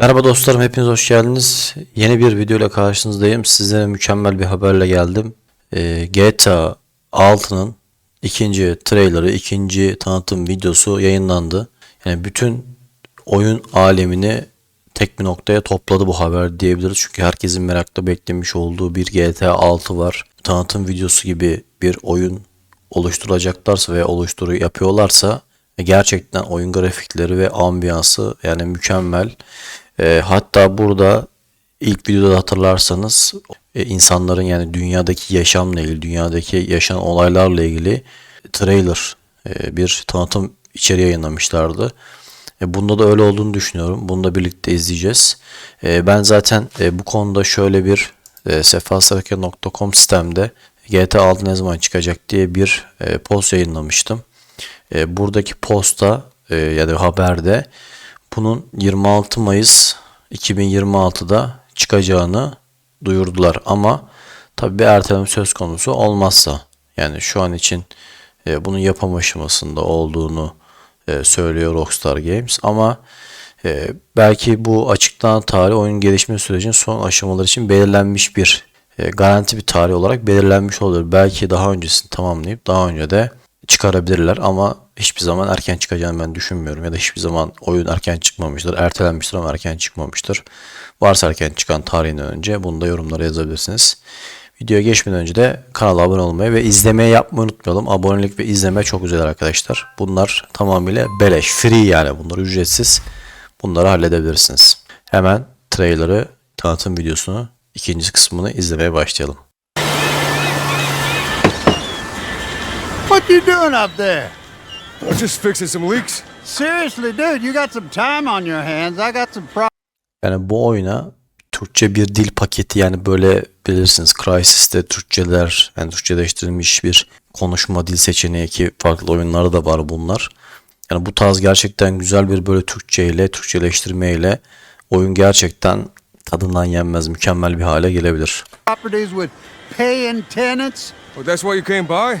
Merhaba dostlarım, hepiniz hoş geldiniz. Yeni bir video ile karşınızdayım. Sizlere mükemmel bir haberle geldim. Ee, GTA 6'nın ikinci trailerı, ikinci tanıtım videosu yayınlandı. Yani bütün oyun alemini tek bir noktaya topladı bu haber diyebiliriz. Çünkü herkesin merakla beklemiş olduğu bir GTA 6 var. Tanıtım videosu gibi bir oyun oluşturacaklarsa veya oluşturu yapıyorlarsa gerçekten oyun grafikleri ve ambiyansı yani mükemmel. E, hatta burada ilk videoda hatırlarsanız e, insanların yani dünyadaki yaşamla ilgili, dünyadaki yaşanan olaylarla ilgili trailer, e, bir tanıtım içeriği yayınlamışlardı. E, Bunda da öyle olduğunu düşünüyorum. Bunu da birlikte izleyeceğiz. E, Ben zaten e, bu konuda şöyle bir e, sefasarake.com sitemde GTA 6 ne zaman çıkacak diye bir e, post yayınlamıştım. E, Buradaki posta e, ya da haberde bunun 26 Mayıs 2026'da çıkacağını duyurdular. Ama tabii bir erteleme söz konusu olmazsa yani şu an için e, bunun yapım aşamasında olduğunu e, söylüyor Rockstar Games ama e, belki bu açıklanan tarih oyun gelişme sürecinin son aşamaları için belirlenmiş bir e, garanti bir tarih olarak belirlenmiş olur. Belki daha öncesini tamamlayıp daha önce de çıkarabilirler ama hiçbir zaman erken çıkacağını ben düşünmüyorum ya da hiçbir zaman oyun erken çıkmamıştır, ertelenmiştir ama erken çıkmamıştır. Varsa erken çıkan tarihinden önce bunu da yorumlara yazabilirsiniz. Videoya geçmeden önce de kanala abone olmayı ve izlemeyi yapmayı unutmayalım. Abonelik ve izleme çok güzel arkadaşlar. Bunlar tamamıyla beleş, free yani bunlar ücretsiz. Bunları halledebilirsiniz. Hemen trailer'ı, tanıtım videosunu, ikinci kısmını izlemeye başlayalım. You doing up there? I'm just fixing some leaks. Seriously, dude, you got some time on your hands. I got some problems. Yani bu oyuna Türkçe bir dil paketi yani böyle bilirsiniz Crysis'te Türkçeler yani Türkçeleştirilmiş bir konuşma dil seçeneği ki farklı oyunlarda da var bunlar. Yani bu tarz gerçekten güzel bir böyle Türkçe ile Türkçeleştirme ile oyun gerçekten tadından yenmez mükemmel bir hale gelebilir. Properties with paying tenants. Oh, that's why you came by?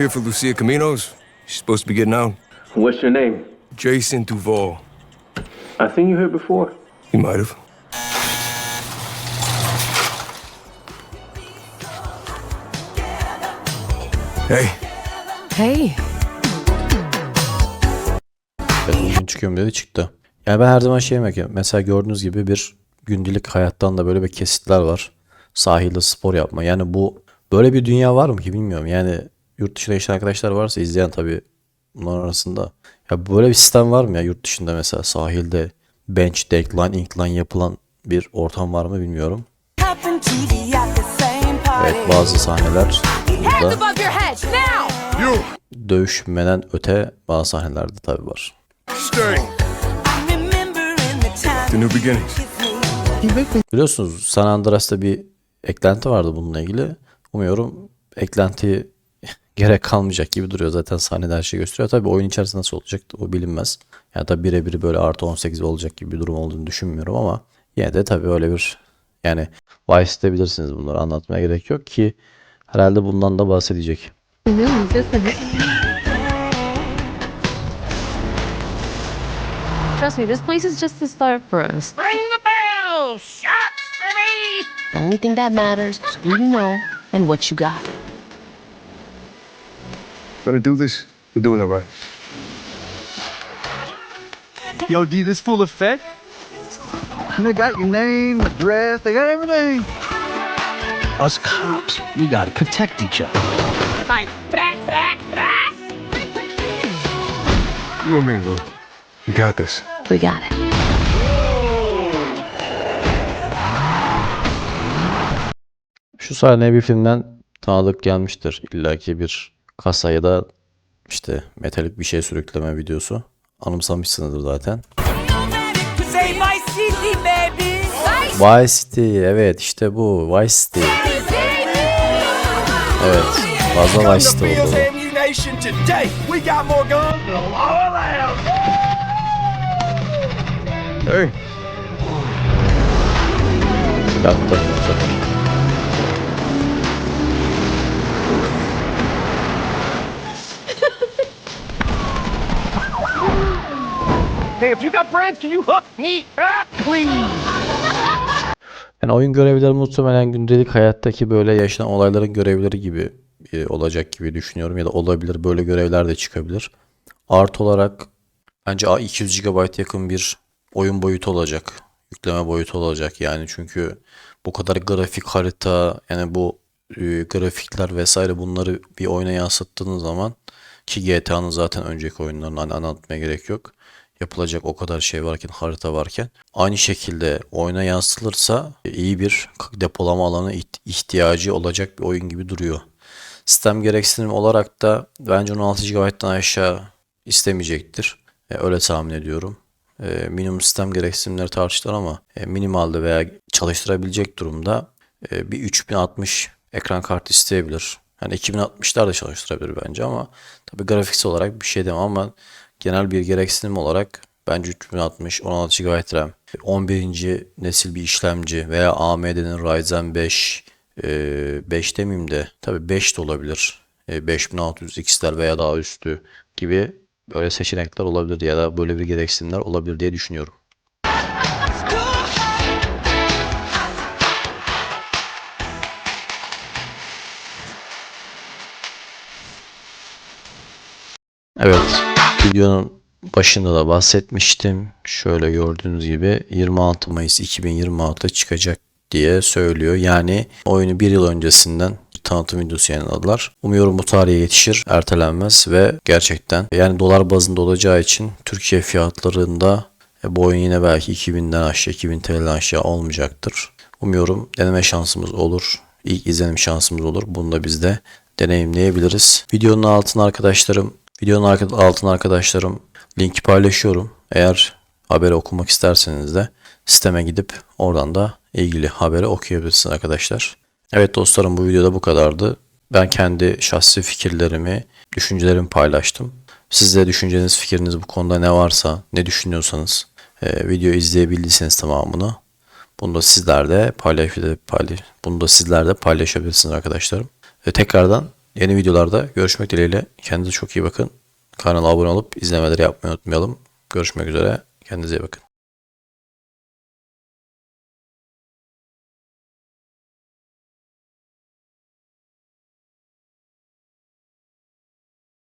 Here for Lucia Caminos. She's supposed to be getting out. What's your name? Jason Duval. I seen you here before. He might have. Hey, Hey. Evet, bugün çıkıyorum dedi çıktı. Yani ben her zaman şey yapıyorum. Mesela gördüğünüz gibi bir gündelik hayattan da böyle bir kesitler var. Sahilde spor yapma. Yani bu böyle bir dünya var mı ki bilmiyorum. Yani yurt dışında yaşayan arkadaşlar varsa izleyen tabii bunların arasında. Ya böyle bir sistem var mı ya yurt dışında mesela sahilde bench, decline, incline yapılan bir ortam var mı bilmiyorum. Evet bazı sahneler burada dövüşmeden öte bazı sahnelerde tabii var. Biliyorsunuz San Andreas'ta bir eklenti vardı bununla ilgili. Umuyorum eklenti gerek kalmayacak gibi duruyor. Zaten sahnede her şey gösteriyor. Tabii oyun içerisinde nasıl olacak o bilinmez. Ya da birebir böyle artı 18 olacak gibi bir durum olduğunu düşünmüyorum ama yine de tabii öyle bir yani Vice'de bilirsiniz bunları anlatmaya gerek yok ki herhalde bundan da bahsedecek. Trust me, this place is just the start for us. Ring the bell! Shots for me! The only thing that matters is who you know and what you got. Gonna do this? We're doing it right. Yo, D, this full effect? And they got your name, address, they got everything. Us cops, we gotta protect each other. Back! You and me, Lou. We got this. We got it. Şu sahneye bir filmden tanıdık gelmiştir. İlla ki bir kasa ya da işte metalik bir şey sürükleme videosu. Anımsamışsınızdır zaten. Vice City evet işte bu Vice City. Evet fazla Vice City oldu. Hey, Yattı bu if you got friends, can you hook me up, please? Yani oyun görevleri muhtemelen gündelik hayattaki böyle yaşanan olayların görevleri gibi e, olacak gibi düşünüyorum ya da olabilir böyle görevler de çıkabilir. Artı olarak bence 200 GB yakın bir oyun boyutu olacak. Yükleme boyutu olacak yani çünkü bu kadar grafik harita yani bu e, grafikler vesaire bunları bir oyuna yansıttığınız zaman ki GTA'nın zaten önceki oyunlarını hani anlatmaya gerek yok. Yapılacak o kadar şey varken, harita varken aynı şekilde oyuna yansıtılırsa iyi bir depolama alanı iht- ihtiyacı olacak bir oyun gibi duruyor. Sistem gereksinimi olarak da bence 16 GB'dan aşağı istemeyecektir. E, öyle tahmin ediyorum. E, minimum sistem gereksinimleri tartışılır ama e, minimalde veya çalıştırabilecek durumda e, bir 3060 ekran kartı isteyebilir. Yani 2060'lar da çalıştırabilir bence ama tabii grafiksel olarak bir şey demem ama genel bir gereksinim olarak bence 3060 16 GB RAM 11. nesil bir işlemci veya AMD'nin Ryzen 5 e, 5 demeyeyim de tabii 5 de olabilir. E, 5600 X'ler veya daha üstü gibi böyle seçenekler olabilir ya da böyle bir gereksinimler olabilir diye düşünüyorum. Evet, videonun başında da bahsetmiştim. Şöyle gördüğünüz gibi 26 Mayıs 2026'da çıkacak diye söylüyor. Yani oyunu bir yıl öncesinden tanıtım videosu yayınladılar. Umuyorum bu tarihe yetişir, ertelenmez ve gerçekten yani dolar bazında olacağı için Türkiye fiyatlarında e, bu oyun yine belki 2000'den aşağı 2000 TL'den aşağı olmayacaktır. Umuyorum deneme şansımız olur. İlk izlenim şansımız olur. Bunu da biz de deneyimleyebiliriz. Videonun altına arkadaşlarım, videonun altına arkadaşlarım linki paylaşıyorum. Eğer haberi okumak isterseniz de siteme gidip oradan da ilgili haberi okuyabilirsiniz arkadaşlar. Evet dostlarım bu videoda bu kadardı. Ben kendi şahsi fikirlerimi, düşüncelerimi paylaştım. Siz de düşünceniz, fikriniz bu konuda ne varsa, ne düşünüyorsanız e, video izleyebildiyseniz tamamını bunu da sizler de paylaş, paylaş bunu da sizler de paylaşabilirsiniz arkadaşlarım. Ve tekrardan yeni videolarda görüşmek dileğiyle. Kendinize çok iyi bakın. Kanala abone olup izlemeleri yapmayı unutmayalım. Görüşmek üzere. Kendinize iyi bakın.